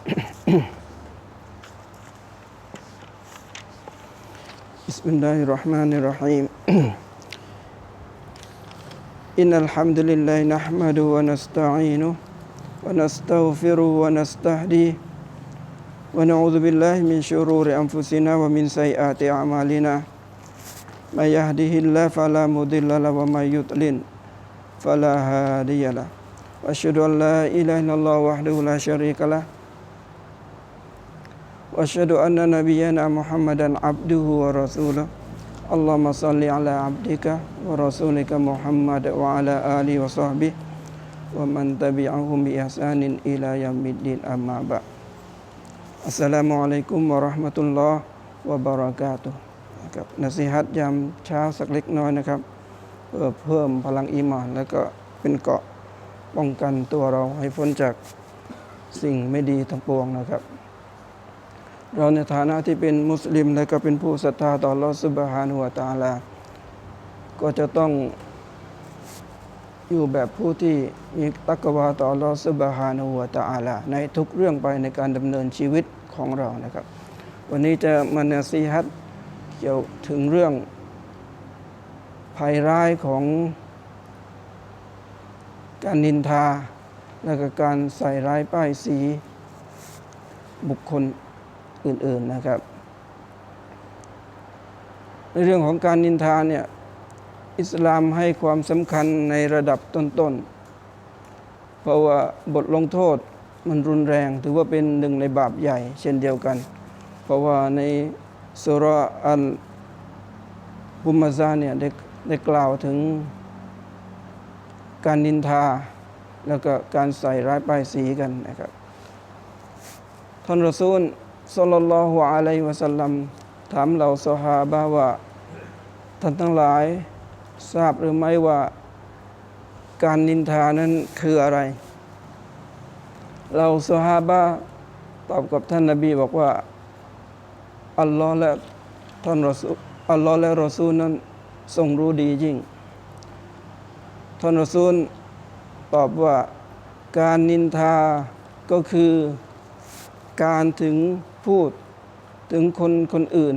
بسم الله الرحمن الرحيم إن الحمد لله نحمده ونستعينه ونستغفره ونستهديه ونعوذ بالله من شرور أنفسنا ومن سيئات أعمالنا من يهده الله فلا مضل له ومن يضلل فلا هادي له وأشهد أن لا إله إلا الله وحده لا شريك له وأشهد أن نبينا محمدا عبده ورسوله اللهم صل على عبدك ورسولك محمد وعلى آله وصحبه ومن تبعهم بإحسان إلى يوم الدين أما بعد السلام عليكم ورحمة الله وبركاته นะครับนสีฮัตยามเช้าสักเล็กน้อยนะครับเพื่อเพิ่มพลังอีหมาน แล้วก็เป็นเกราะป้องกันตัวเราให้พ้นจากสิ่งไม่ดีทั้งปวงนะครับ เราในฐานะที่เป็นมุสลิมและก็เป็นผู้ศรัทธาต่อลอสุบฮานุวาตาลา ก็จะต้องอยู่แบบผู้ที่มีตักวาต่อลอสุบฮานุวาตาลา ในทุกเรื่องไปในการดำเนินชีวิตของเรานะครับ วันนี้จะมานาซีฮัตเกี่ยวถึงเรื่องภัยร้ายของการนินทา และก็การใส่ร้ายป้ายสีบุคคล อื่น ๆนะครับ ในเรื่องของการนินทาเนี่ยอิสลามให้ความสำคัญในระดับต้นๆ เพราะว่าบทลงโทษมันรุนแรง ถือว่าเป็นหนึ่งในบาปใหญ่ เช่นเดียวกัน เพราะว่าในสุราอัลบุมาซาเนี่ยได้ได้กล่าวถึงการนินทา แล้วก็การใส่ร้ายป้ายสีกันนะครับท่านรอซูล สัลลัลลอฮุอะลัยฮิวะสัลลัมถามเหล่าซอฮาบะว่า ท่านทั้งหลายทราบหรือไม่ว่าการนินทานั้นคืออะไร เราซอฮาบะตอบกับท่านนบีบอกว่า อัลลอฮ์และท่านรอซูอัลลอฮ์และรอซูลนั้นทรงรู้ดียิ่ง ท่านรอซูลตอบว่าการนินทาก็คือการถึง พูดถึงคนคนอื่น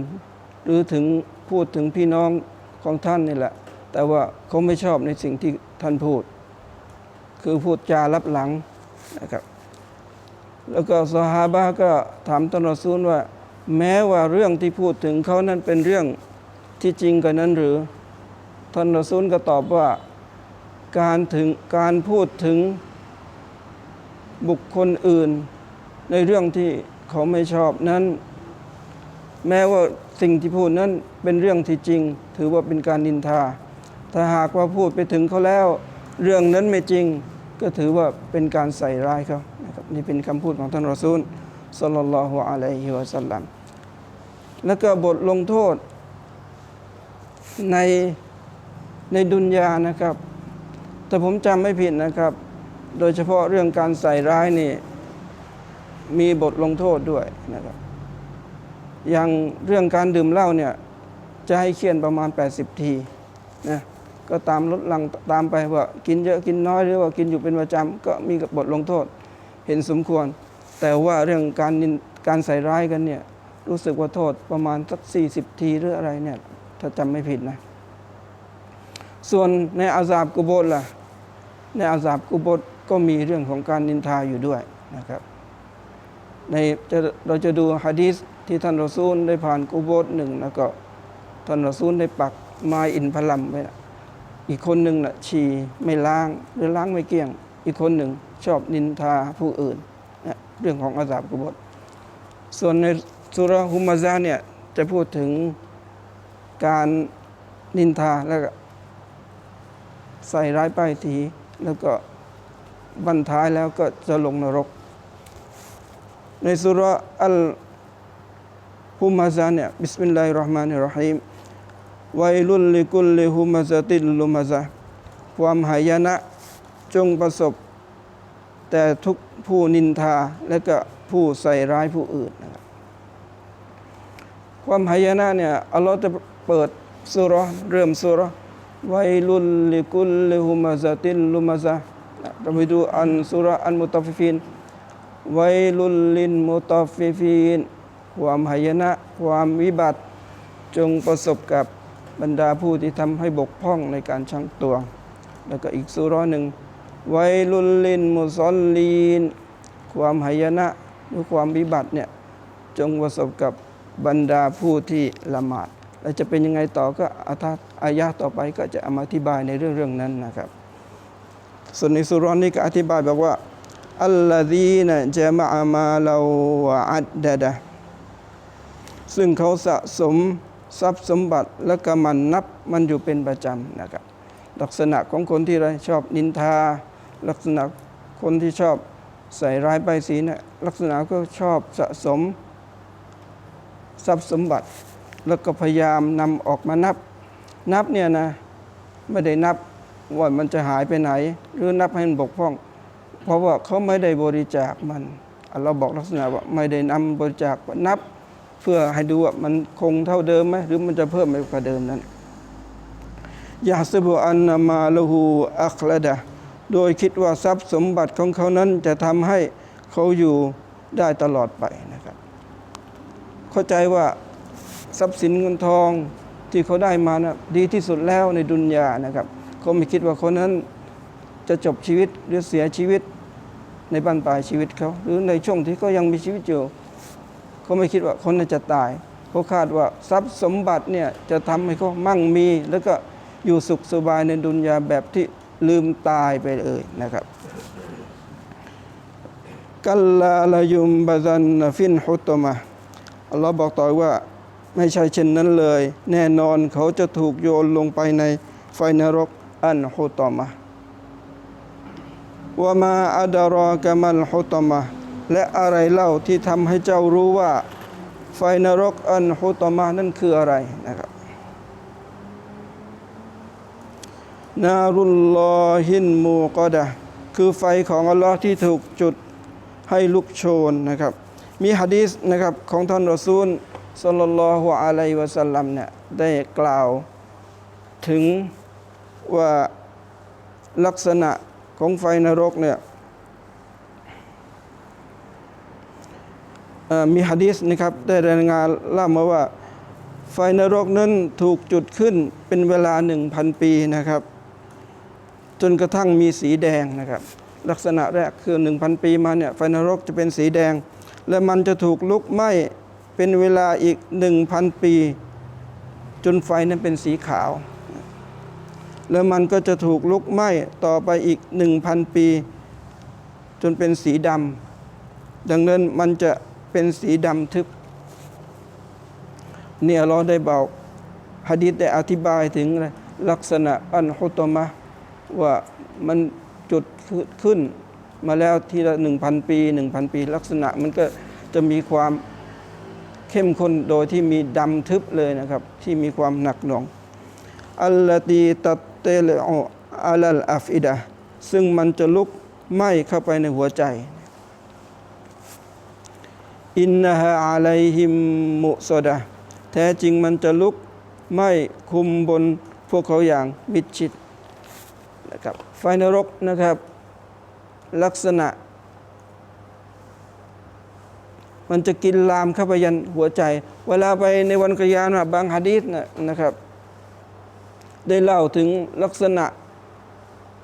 หรือถึงพูดถึงพี่น้องของท่านนี่แหละ แต่ว่าเขาไม่ชอบในสิ่งที่ท่านพูด คือพูดจารับหลังนะครับแล้วก็สหาบะก็ถามตนรซูลว่า แม้ว่าเรื่องที่พูดถึงเขานั้นเป็นเรื่องที่จริงกันนั้นหรือท่านรซูลก็ตอบว่าการถึงการพูดถึงบุคคลอื่น ในเรื่องที่ เขาไม่ชอบนั้น แม้ว่าสิ่งที่พูดนั้นเป็นเรื่องที่จริง ถือว่าเป็นการนินทา ถ้าหากว่าพูดไปถึงเขาแล้ว เรื่องนั้นไม่จริง ก็ถือว่าเป็นการใส่ร้ายเขานะครับนี่เป็นคำพูดของท่านรอซูลสัลลัลลอฮุอะลัยฮิวะสัลลัมแล้วก็บทลงโทษในในดุนยานะครับ แต่ผมจำไม่ผิดนะครับ โดยเฉพาะเรื่องการใส่ร้ายนี่ มีบทลงโทษด้วยนะครับ อย่างเรื่องการดื่มเหล้าเนี่ย จะให้เคียนประมาณ 80 ทีนะก็ตามลดลังตามไปว่ากินเยอะกินน้อยหรือว่ากินอยู่เป็นประจำก็มีบทลงโทษเห็นสมควร แต่ว่าเรื่องการการใส่ร้ายกันเนี่ยรู้สึกว่าโทษประมาณสัก 40 ทีหรืออะไรเนี่ยถ้าจำไม่ผิดนะ ส่วนในอาซาบกุโบตล่ะ ในอาซาบกุโบก็มีเรื่องของการนินทาอยู่ด้วยนะครับ ในเราจะดูฮะดีษที่ท่านรอซูลได้ผ่านกุโบตหนึ่งแล้วก็ท่านรอซูลได้ปักไม้อินพลัมไว้นะอีกคนหนึ่งน่ะฉี่ไม่ล้างหรือล้างไม่เกลี้ยง อีกคนหนึ่งชอบนินทาผู้อื่นนะเรื่องของอาซาบกุบตส่วนในสุรฮุมาซาเนี่ยจะพูดถึงการนินทาแล้วก็ใส่ร้ายป้ายที แล้วก็บรรท้ายแล้วก็จะลงนรก ในสุรอัลฮุมาซาเนี่ยบิสมิลลาฮิรราะห์มานิรราะฮีมวัยลุลลิกุลลิฮุมาซาติลลุมาซาความหายนะจงประสบ แต่ทุกผู้นินทาและก็ผู้ใส่ร้ายผู้อื่นนะครับความหายนะเนี่ยอัลลอฮ์จะเปิดสุรเริ่มสุรวัยลุลลิกุลลิฮุมาซาติลลุมาซาเราไปดูอันสุรอันมุตฟิฟิน ไวลุลลินมุตอฟฟิฟีน ความหายนะ ความวิบัติ จงประสบกับบรรดาผู้ที่ทำให้บกพร่องในการชั่งตวง แล้วก็อีกสุราะห์หนึ่ง ไวลุลลินมุซอลลีน ความหายนะหรือความวิบัติเนี่ยจงประสบกับบรรดาผู้ที่ละหมาด แล้วจะเป็นยังไงต่อก็อาทาอายะต่อไปก็จะเอามาอธิบายในเรื่องเรื่องนั้นนะครับ ส่วนในสุรานนี้ก็อธิบายบอกว่า อัลลดีนจะมามาลาวะอัดดะดะซึ่งเขาสะสมทรัพย์สมบัติและก็มันนับมันอยู่เป็นประจำนะครับ ลักษณะของคนที่ไรชอบนินทา ลักษณะคนที่ชอบใส่ร้ายป้ายสีนะลักษณะก็ชอบสะสม ทรัพย์สมบัติ แล้วก็พยายามนำออกมานับ นับเนี่ยนะ ไม่ได้นับว่ามันจะหายไปไหน หรือนับให้มันบกพร่อง เพราะว่าเขาไม่ได้บริจาคมันเราบอกลักษณะว่าไม่ได้นำบริจาคนับ เพื่อให้ดูว่ามันคงเท่าเดิมไหมหรือมันจะเพิ่มไปกว่าเดิมนั้นยาสบุอันนามาลหูอัคลดะโดยคิดว่าทรัพย์สมบัติของเขานั้นจะทำให้เขาอยู่ได้ตลอดไปนะครับ เข้าใจว่าทรัพย์สินเงินทองที่เขาได้มานะดีที่สุดแล้วในดุนยานะครับเขาไม่คิดว่าคนนั้น จะจบชีวิตหรือเสียชีวิตในบั้นปลายชีวิตเขา หรือในช่วงที่เขายังมีชีวิตอยู่เขาไม่คิดว่าคนนั้นจะตายเขาคาดว่าทรัพย์สมบัติเนี่ยจะทำให้เขามั่งมี แล้วก็อยู่สุขสบายในดุนยาแบบที่ลืมตายไปเลยนะครับกัลลาลายุมบาซันฟินฮุตมะอัลลอฮ์บอกต่อว่าไม่ใช่เช่นนั้นเลย แน่นอนเขาจะถูกโยนลงไปในไฟนรกอันฮุตมะ ว่ามาอัดารอกะมัลฮุตมะและอะไรเล่าที่ทำให้เจ้ารู้ว่า ไฟนรกอันฮุตมะนั่นคืออะไรนะครับนารุลลอฮินมูกอดะคือไฟของอัลลอฮ์ที่ถูกจุดให้ลุกโชนนะครับ มีฮะดีษนะครับของท่านรอซูลสัลลัลลอฮุอะลัยวะสัลลัมเนี่ยได้กล่าวถึงว่าลักษณะ ของไฟนรกเนี่ยมีฮะดีษนะครับได้รายงานเล่ามาว่า ไฟนรกนั้นถูกจุดขึ้นเป็นเวลาหนึ่งพันปีนะครับ จนกระทั่งมีสีแดงนะครับ ลักษณะแรกคือหนึ่งพันปีมาเนี่ยไฟนรกจะเป็นสีแดง และมันจะถูกลุกไหม้เป็นเวลาอีกหนึ่งพันปี จนไฟนั้นเป็นสีขาว แล้วมันก็จะถูกลุกไหม้ต่อไปอีกหนึ่งพันปี จนเป็นสีดำดังนั้นมันจะเป็นสีดำทึบเนี่ยเราได้บอกฮะดีษได้อธิบายถึงอะไรลักษณะอันฮุตมะว่ามันจุดขึ้นมาแล้วทีละหนึ่งพันปีหนึ่งพันปี ลักษณะมันก็จะมีความเข้มข้นโดยที่มีดำทึบเลยนะครับ ที่มีความหนักหน่วงอัลลตีตัต เตลออัลลอัฟอิดะซึ่งมันจะลุกไหม้เข้าไปในหัวใจอินนะฮะอะลัยฮิมมุสดะแท้จริงมันจะลุกไหม้คุมบนพวกเขาอย่างมิดชิดนะครับไฟนรกนะครับ ลักษณะ มันจะกินลามเข้าไปยันหัวใจ เวลาไปในวันกยามะบางฮะดีษนะนะครับ ได้เล่าถึงลักษณะ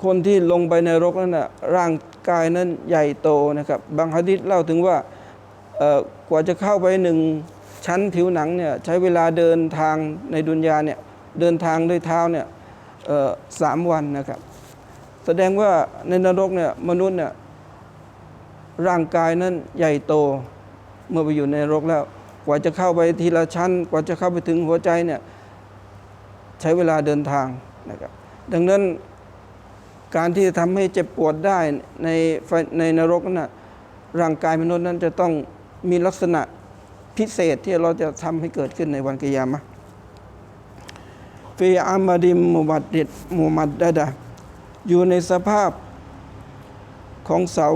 คนที่ลงไปในรกนั้นนะร่างกายนั้นใหญ่โตนะครับ บางฮะดีษเล่าถึงว่ากว่าจะเข้าไปหนึ่งชั้นผิวหนังเนี่ยใช้เวลาเดินทางในดุนยาเนี่ยเดินทางด้วยเท้าเนี่ยสามวันนะครับ แสดงว่าในนรกเนี่ยมนุษย์เนี่ยร่างกายนั้นใหญ่โตเมื่อไปอยู่ในนรกแล้ว กว่าจะเข้าไปทีละชั้น กว่าจะเข้าไปถึงหัวใจเนี่ย ใช้เวลาเดินทางนะครับ ดังนั้นการที่จะทำให้เจ็บปวดได้ในในนรกนั้นนะร่างกายมนุษย์นั้นจะต้องมีลักษณะพิเศษที่เราจะทำให้เกิดขึ้นในวันกิยามะฟีอามาดิมมุบัดดิดมุมัดดะดะอยู่ในสภาพของเสา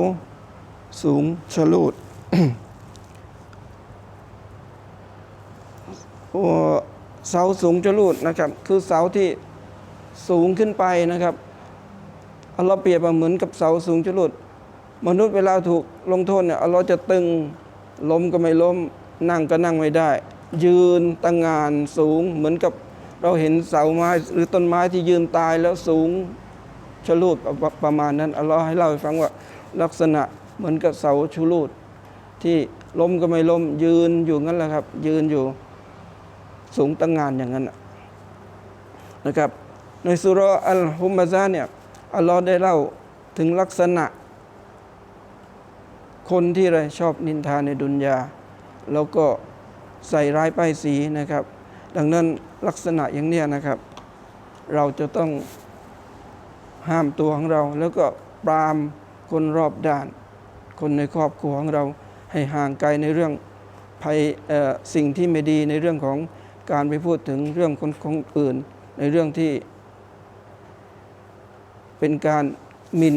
สูงชลูดโอ เสาสูงชะลูดนะครับ คือเสาที่สูงขึ้นไปนะครับอัลลอฮ์เปรียบมาเหมือนกับเสาสูงชะลูดมนุษย์เวลาถูกลงโทษเนี่ยอัลลอฮ์จะตึงล้มก็ไม่ล้ม นั่งก็นั่งไม่ได้ ยืนตั้งงานสูงเหมือนกับเราเห็นเสาไม้หรือต้นไม้ที่ยืนตายแล้วสูงชลูดประมาณนั้นอัลลอฮ์ให้เล่าให้ฟังว่าลักษณะเหมือนกับเสาชลูดที่ล้มก็ไม่ล้มยืนอยู่งั้นแหละครับ ยืนอยู่ สูงตั้งงานอย่างนั้นนะครับ ในสุราะห์อัลฮุมมะซาเนี่ยอัลลอฮ์ได้เล่าถึงลักษณะ คนที่ไรชอบนินทาในดุนยา แล้วก็ใส่ร้ายป้ายสีนะครับ ดังนั้นลักษณะอย่างเนี้ยนะครับ เราจะต้องห้ามตัวของเรา แล้วก็ปรามคนรอบด้าน คนในครอบครัวของเราให้ห่างไกลในเรื่องภัยสิ่งที่ไม่ดีในเรื่องของ การไปพูดถึงเรื่องคนของอื่น ในเรื่องที่ เป็นการมิน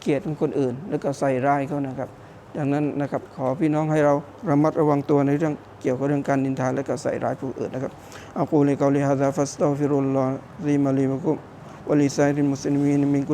เกียรติของคนอื่น แล้วก็ใส่ร้ายเขานะครับ ดังนั้นนะครับขอพี่น้องให้เราระมัดระวังตัวในเรื่องเกี่ยวกับเรื่องการนินทาและก็ใส่ร้ายผู้อื่นนะครับอักูลิกาลิฮะซาฟัสตัฟิรุลลอฮ์ซีมาลีมะกุมวะลิซาริลมุสลิมีนมินกุ